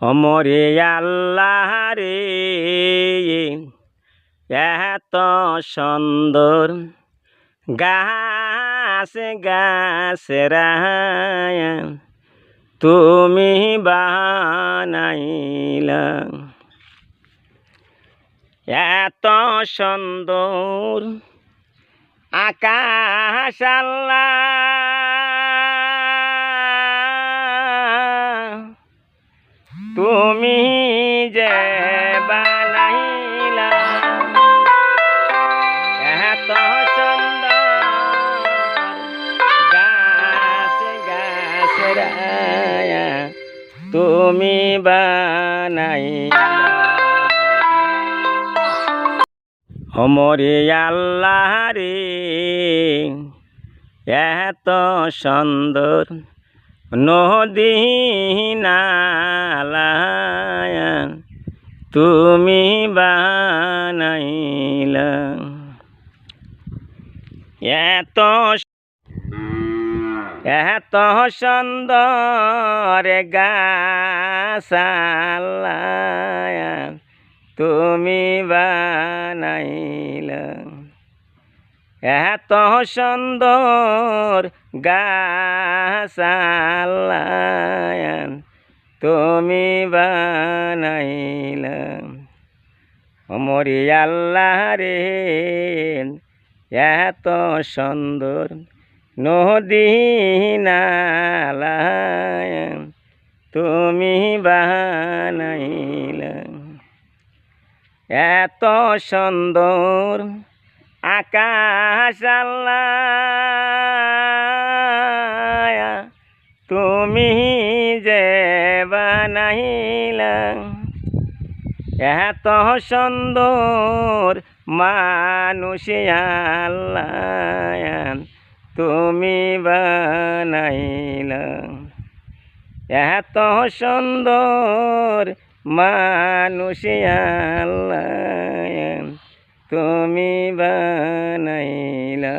অমরে আল্লাহ রে এত সুন্দর। গাছ গাছ রায় তুমি বানাইলা। এত সুন্দর। আকাশ আল্লাহ তুমি যে তুমি বানাইলা। অমরে আল্লাহ রে এত সুন্দর নদী নালায় তুমি বানাইলা। এত এত সুন্দর গাছালায় তুমি বানাইলা। এত সুন্দর গাছালায় অমরি আল্লাহ রে, এত সুন্দর নদী নালায় তুমি বানাইলা। এত সুন্দর আকাশ আল্লাহ, তুমি যে বানাইলা। এত সুন্দর মানুষ তুমি বানাইলা। এত সুন্দর মানুষ তুমি বানাইলা।